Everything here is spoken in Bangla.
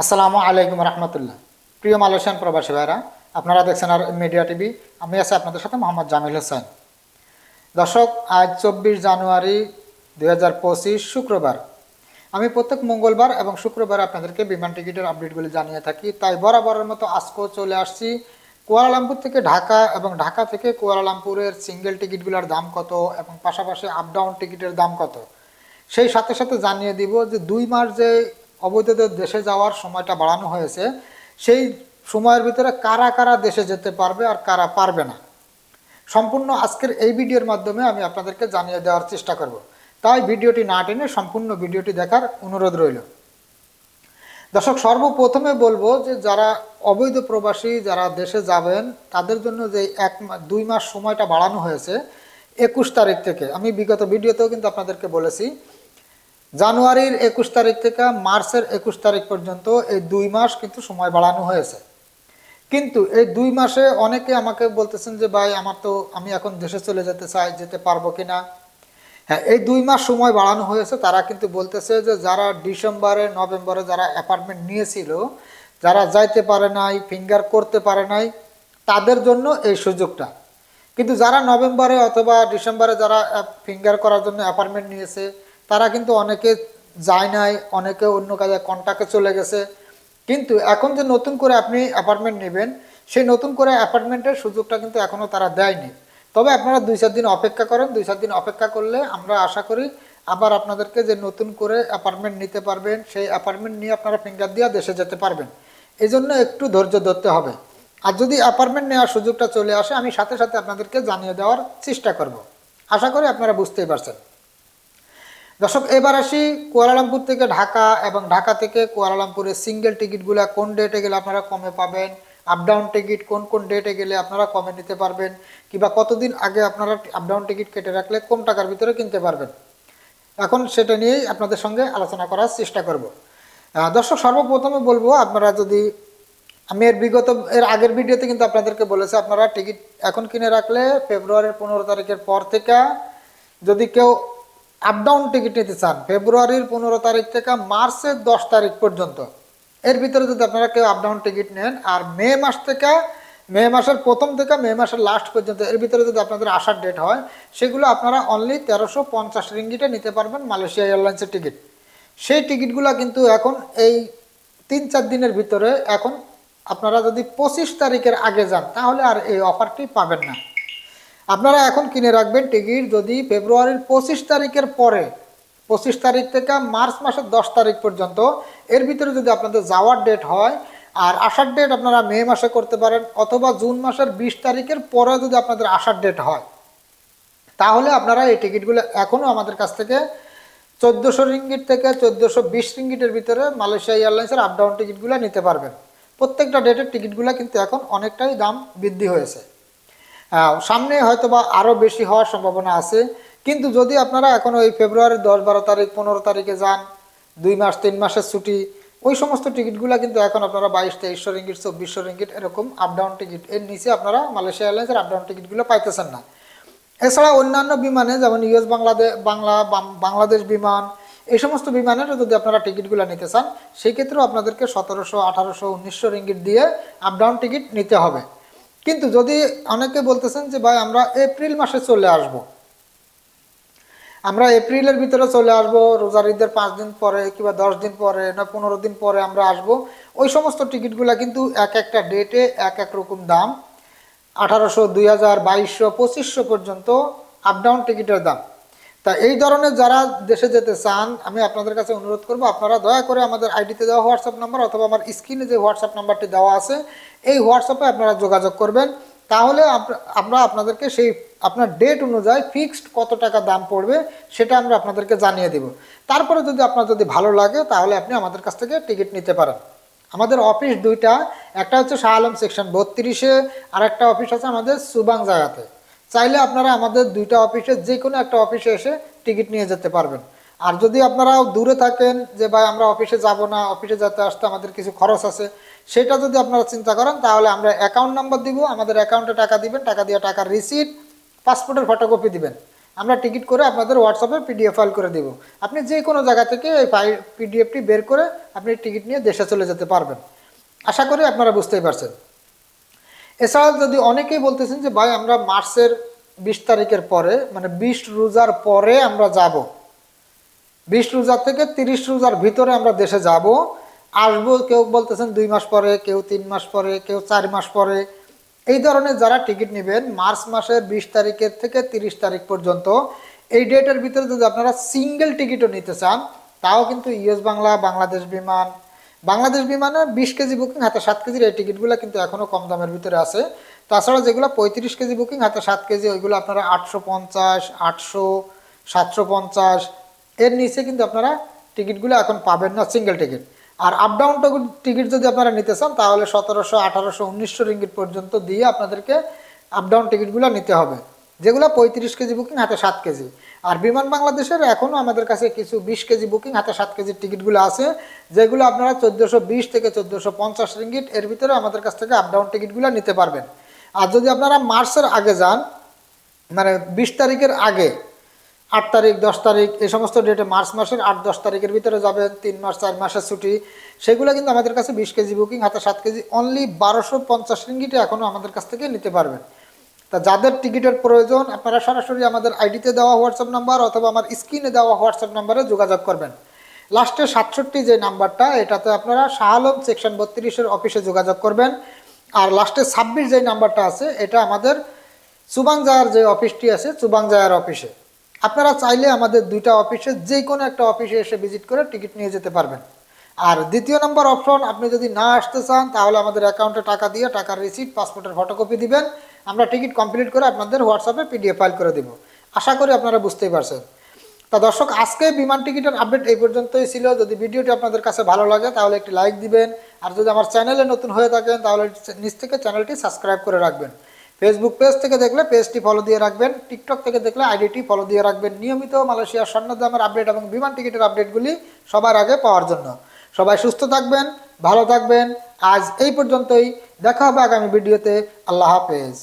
আসসালামু আলাইকুম রহমতুল্লাহ। প্রিয় মালয়েশিয়ান প্রবাসী ভাইরা আপনারা দেখছেন আর মিডিয়া টিভি। আমি আছি আপনাদের সাথে মোহাম্মদ জামিল হোসেন। দর্শক, আজ চব্বিশ জানুয়ারি দু হাজার পঁচিশ শুক্রবার। আমি প্রত্যেক মঙ্গলবার এবং শুক্রবার আপনাদেরকে বিমান টিকিটের আপডেটগুলি জানিয়ে থাকি। তাই বরাবরের মতো আজকেও চলে আসছি কুয়ালালামপুর থেকে ঢাকা এবং ঢাকা থেকে কুয়ালালামপুরের সিঙ্গেল টিকিটগুলোর দাম কত এবং পাশাপাশি আপ ডাউন টিকিটের দাম কত? সেই সাথে সাথে জানিয়ে দিব যে দুই মাস যে অবৈধদের দেশে যাওয়ার সময়টা বাড়ানো হয়েছে, সেই সময়ের ভিতরে কারা কারা দেশে যেতে পারবে আর কারা পারবে না। সম্পূর্ণ আজকের এই ভিডিওর মাধ্যমে আমি আপনাদেরকে জানিয়ে দেওয়ার চেষ্টা করব। তাই ভিডিওটি না টেনে সম্পূর্ণ ভিডিওটি দেখার অনুরোধ রইল। দর্শক, সর্বপ্রথমে বলব যে যারা অবৈধ প্রবাসী যারা দেশে যাবেন, তাদের জন্য যে এক দুই মাস সময়টা বাড়ানো হয়েছে, একুশ তারিখ থেকে। আমি বিগত ভিডিওতেও কিন্তু আপনাদেরকে বলেছি জানুয়ারির একুশ তারিখ থেকে মার্চের একুশ তারিখ পর্যন্ত এই দুই মাস কিন্তু সময় বাড়ানো হয়েছে। কিন্তু এই দুই মাসে অনেকে আমাকে বলতেছেন যে, ভাই, আমার তো, আমি এখন দেশে চলে যেতে চাই, যেতে পারব কিনা? হ্যাঁ এই দুই মাস সময় বাড়ানো হয়েছে। তারা কিন্তু বলতেছে যে, যারা ডিসেম্বরে, নভেম্বরে যারা অ্যাপার্টমেন্ট নিয়েছিল, যারা যাইতে পারে নাই, ফিঙ্গার করতে পারে নাই, তাদের জন্য এই সুযোগটা। কিন্তু যারা নভেম্বরে অথবা ডিসেম্বরে যারা ফিঙ্গার করার জন্য অ্যাপার্টমেন্ট নিয়েছে তারা কিন্তু অনেকে যায় নাই, অনেকে অন্য কাজে কন্ট্যাক্টে চলে গেছে। কিন্তু এখন যে নতুন করে আপনি অ্যাপার্টমেন্ট নেবেন, সেই নতুন করে অ্যাপার্টমেন্টের সুযোগটা কিন্তু এখনও তারা দেয়নি। তবে আপনারা দুই চার দিন অপেক্ষা করেন, দুই চার দিন অপেক্ষা করলে আমরা আশা করি আবার আপনাদেরকে যে নতুন করে অ্যাপার্টমেন্ট নিতে পারবেন, সেই অ্যাপার্টমেন্ট নিয়ে আপনারা ফিঙ্গার দিয়ে দেশে যেতে পারবেন। এই জন্য একটু ধৈর্য ধরতে হবে। আর যদি অ্যাপার্টমেন্ট নেওয়ার সুযোগটা চলে আসে, আমি সাথে সাথে আপনাদেরকে জানিয়ে দেওয়ার চেষ্টা করব। আশা করি আপনারা বুঝতেই পারছেন। দর্শক, এবার আসি কুয়ালালামপুর থেকে ঢাকা এবং ঢাকা থেকে কুয়ালালামপুরের সিঙ্গেল টিকিটগুলো কোন ডেটে গেলে আপনারা কমে পাবেন আপ ডাউন টিকিট কোন কোন ডেটে গেলে আপনারা কমে নিতে পারবেন, কিংবা কতদিন আগে আপনারা আপ ডাউন টিকিট কেটে রাখলে কম টাকার ভিতরে কিনতে পারবেন। এখন সেটা নিয়েই আপনাদের সঙ্গে আলোচনা করার চেষ্টা করব। দর্শক, সর্বপ্রথমে বলব, আপনারা যদি, আমি এর বিগত, এর আগের ভিডিওতে কিন্তু আপনাদেরকে বলেছি, আপনারা টিকিট এখন কিনে রাখলে ফেব্রুয়ারির পনেরো তারিখের পর থেকে যদি কেউ আপ ডাউন টিকিট নিতে চান, ফেব্রুয়ারির পনেরো তারিখ থেকে মার্চের দশ তারিখ পর্যন্ত। এর ভিতরে যদি আপনারা কেউ আপ ডাউন টিকিট নেন, আর মে মাস থেকে, মে মাসের প্রথম থেকে মে মাসের লাস্ট পর্যন্ত, এর ভিতরে যদি আপনাদের আসার ডেট হয়, সেগুলো আপনারা অনলি তেরোশো পঞ্চাশ রিঙ্গিটে নিতে পারবেন মালয়েশিয়া এয়ারলাইন্সের টিকিট সেই টিকিটগুলো কিন্তু এখন এই তিন চার দিনের ভিতরে এখন আপনারা যদি পঁচিশ তারিখের আগে যান, তাহলে আর এই অফারটি পাবেন না। আপনারা এখন কিনে রাখবেন টিকিট যদি ফেব্রুয়ারির পঁচিশ তারিখের পরে, পঁচিশ তারিখ থেকে মার্চ মাসের দশ তারিখ পর্যন্ত, এর ভিতরে যদি আপনাদের যাওয়ার ডেট হয় আর আসার ডেট আপনারা মে মাসে করতে পারেন অথবা জুন মাসের বিশ তারিখের পরে যদি আপনাদের আসার ডেট হয়, তাহলে আপনারা এই টিকিটগুলো এখনও আমাদের কাছ থেকে চোদ্দোশো রিঙ্গিট থেকে চোদ্দোশো বিশ রিঙ্গিটের ভিতরে মালয়েশিয়া এয়ারলাইন্সের আপ ডাউন টিকিটগুলো নিতে পারবেন। প্রত্যেকটা ডেটের টিকিটগুলো কিন্তু এখন অনেকটাই দাম বৃদ্ধি হয়েছে। সামনে হয়তো বা আরও বেশি হওয়ার সম্ভাবনা আছে। কিন্তু যদি আপনারা এখন ওই ফেব্রুয়ারির দশ বারো তারিখ, পনেরো তারিখে যান, দুই মাস, তিন মাসের ছুটি, ওই সমস্ত টিকিটগুলো কিন্তু এখন আপনারা বাইশ, তেইশশো রিঙ্গিট, চব্বিশশো রিঙ্গিট, এরকম আপ ডাউন টিকিট এর নিচে আপনারা মালয়েশিয়া এয়ারলাইন্সের আপ ডাউন টিকিটগুলো পাইতেছেন না। এছাড়া অন্যান্য বিমানে, যেমন ইউএস বাংলাদেশ বাংলা বাংলাদেশ বিমান, এই সমস্ত বিমানের যদি আপনারা টিকিটগুলো নিতে চান, সেই ক্ষেত্রেও আপনাদেরকে সতেরোশো, আঠারোশো, উনিশশো রিঙ্গিট দিয়ে আপ ডাউন টিকিট নিতে হবে। কিন্তু যদি অনেকে বলতেছেন যে, ভাই, আমরা এপ্রিল মাসে চলে আসব। আমরা এপ্রিলের ভিতরে চলে আসব, রোজার ঈদের পাঁচ দিন পরে কিংবা দশ দিন পরে না পনেরো দিন পরে আমরা আসব। ওই সমস্ত টিকিটগুলো কিন্তু এক একটা ডেটে এক এক রকম দাম। আঠারোশো, দুই হাজার, বাইশশো, পঁচিশশো পর্যন্ত আপ ডাউন টিকিটের দাম। তা এই ধরনের যারা দেশে যেতে চান, আমি আপনাদের কাছে অনুরোধ করব, আপনারা দয়া করে আমাদের আইডিতে দেওয়া হোয়াটসঅ্যাপ নাম্বার অথবা আমার স্ক্রিনে যে হোয়াটসঅ্যাপ নাম্বারটি দেওয়া আছে, এই হোয়াটসঅ্যাপে আপনারা যোগাযোগ করবেন। তাহলে আমরা আপনাদেরকে সেই, আপনার ডেট অনুযায়ী ফিক্সড কত টাকা দাম পড়বে সেটা আমরা আপনাদেরকে জানিয়ে দেব। তারপরে যদি আপনার যদি ভালো লাগে, তাহলে আপনি আমাদের কাছ থেকে টিকিট নিতে পারেন। আমাদের অফিস দুইটা, একটা হচ্ছে শাহ আলম সেকশন বত্রিশে আর একটা অফিস আছে আমাদের সুবাং জায়গাতে। চাইলে আপনারা আমাদের দুইটা অফিসে যে কোনো একটা অফিসে এসে টিকিট নিয়ে যেতে পারবেন। আর যদি আপনারা দূরে থাকেন যে, ভাই, আমরা অফিসে যাব না, অফিসে যেতে আসতে আমাদের কিছু খরচ আছে, সেটা যদি আপনারা চিন্তা করেন, তাহলে আমরা অ্যাকাউন্ট নাম্বার দিব, আমাদের অ্যাকাউন্টে টাকা দিবেন, টাকা দিয়ে টাকার রিসিট পাসপোর্টের ফটোকপি দিবেন। আমরা টিকিট করে আপনাদের হোয়াটসঅ্যাপে পিডিএফ ফাইল করে দেব। আপনি যে কোনো জায়গা থেকে এই ফাইল পিডিএফটি বের করে আপনি টিকিট নিয়ে দেশে চলে যেতে পারবেন। আশা করি আপনারা বুঝতেই পারছেন। এছাড়া যদি অনেকেই বলতেছেন যে, ভাই, আমরা মার্চের বিশ তারিখের পরে মানে বিশ রোজার পরে আমরা যাব। বিশ রোজার থেকে তিরিশ রোজার ভিতরে আমরা দেশে যাব। আসব, কেউ বলতেছেন দুই মাস পরে, কেউ তিন মাস পরে, কেউ চার মাস পরে। এই ধরনের যারা টিকিট নেবেন, মার্চ মাসের বিশ তারিখের থেকে তিরিশ তারিখ পর্যন্ত, এই ডেটের ভিতরে যদি আপনারা সিঙ্গেল টিকিটও নিতে চান, তাও কিন্তু ইউএস বাংলা, বাংলাদেশ বিমান বাংলাদেশ বিমানে বিশ কেজি বুকিং, হাতে সাত কেজির এই টিকিটগুলো কিন্তু এখনও কম দামের ভিতরে আছে। তাছাড়া যেগুলো পঁয়ত্রিশ কেজি বুকিং, হাতে সাত কেজি, ওইগুলো আপনারা আটশো পঞ্চাশ, আটশো, সাতশো পঞ্চাশ, এর নিচে কিন্তু আপনারা টিকিটগুলো এখন পাবেন না সিঙ্গেল টিকিট আর আপ ডাউন টিকিট যদি আপনারা নিতে চান, তাহলে সতেরোশো, আঠারোশো, উনিশশো রিঙ্গিট পর্যন্ত দিয়ে আপনাদেরকে আপ ডাউন টিকিটগুলো নিতে হবে। যেগুলো পঁয়ত্রিশ কেজি বুকিং, হাতে সাত কেজি। আর বিমান বাংলাদেশের এখনও আমাদের কাছে কিছু বিশ কেজি বুকিং, হাতে সাত কেজির টিকিটগুলো আছে, যেগুলো আপনারা চোদ্দোশো বিশ থেকে চোদ্দোশো পঞ্চাশ রিঙ্গিট এর ভিতরে আমাদের কাছ থেকে আপ ডাউন টিকিটগুলো নিতে পারবেন। আর যদি আপনারা মার্চের আগে যান মানে বিশ তারিখের আগে, আট তারিখ, দশ তারিখ, এই সমস্ত ডেটে মার্চ মাসের আট, দশ তারিখের ভিতরে যাবেন তিন মাস, চার মাসের ছুটি, সেগুলো কিন্তু আমাদের কাছে বিশ কেজি বুকিং, হাতে সাত কেজি অনলি বারোশো পঞ্চাশ রিঙ্গিটে এখনও আমাদের কাছ থেকে নিতে পারবেন। তা যাদের টিকিটের প্রয়োজন, আপনারা সরাসরি আমাদের আইডিতে দেওয়া হোয়াটসঅ্যাপ নাম্বার অথবা আমার স্ক্রিনে দেওয়া হোয়াটসঅ্যাপ নাম্বারে যোগাযোগ করবেন। লাস্টে সাতষট্টি যে নাম্বারটা, এটাতে আপনারা শাহ আলম সেকশন বত্রিশের অফিসে যোগাযোগ করবেন। আর লাস্টে ছাব্বিশ যে নাম্বারটা আছে, এটা আমাদের চুবাংজায়ার যে অফিসটি আছে চুবাংজায়ার অফিসে। আপনারা চাইলে আমাদের দুইটা অফিসে যে কোনো একটা অফিসে এসে ভিজিট করে টিকিট নিয়ে যেতে পারবেন। আর দ্বিতীয় নম্বর অপশন, আপনি যদি না আসতে চান, তাহলে আমাদের অ্যাকাউন্টে টাকা দিয়ে টাকার রিসিপ্ট, পাসপোর্টের ফটোকপি দিবেন। আমরা টিকিট কমপ্লিট করে আপনাদের হোয়াটসঅ্যাপে পিডিএফ ফাইল করে দেব। আশা করি আপনারা বুঝতেই পারছেন। তা দর্শক, আজকে বিমান টিকিটের আপডেট এই পর্যন্তই ছিল। যদি ভিডিওটি আপনাদের কাছে ভালো লাগে, তাহলে একটি লাইক দিবেন। আর যদি আমার চ্যানেলে নতুন হয়ে থাকেন, তাহলে নিচ থেকে চ্যানেলটি সাবস্ক্রাইব করে রাখবেন। ফেসবুক পেজ থেকে দেখলে পেজটি ফলো দিয়ে রাখবেন। টিকটক থেকে দেখলে আইডিটি ফলো দিয়ে রাখবেন। নিয়মিত মালয়েশিয়ার স্বর্ণ দামের আপডেট এবং বিমান টিকিটের আপডেটগুলি সবার আগে পাওয়ার জন্য। সবাই সুস্থ থাকবেন, ভালো থাকবেন। আজ এই পর্যন্তই। দেখা হবে আগামী ভিডিওতে। আল্লাহ হাফেজ।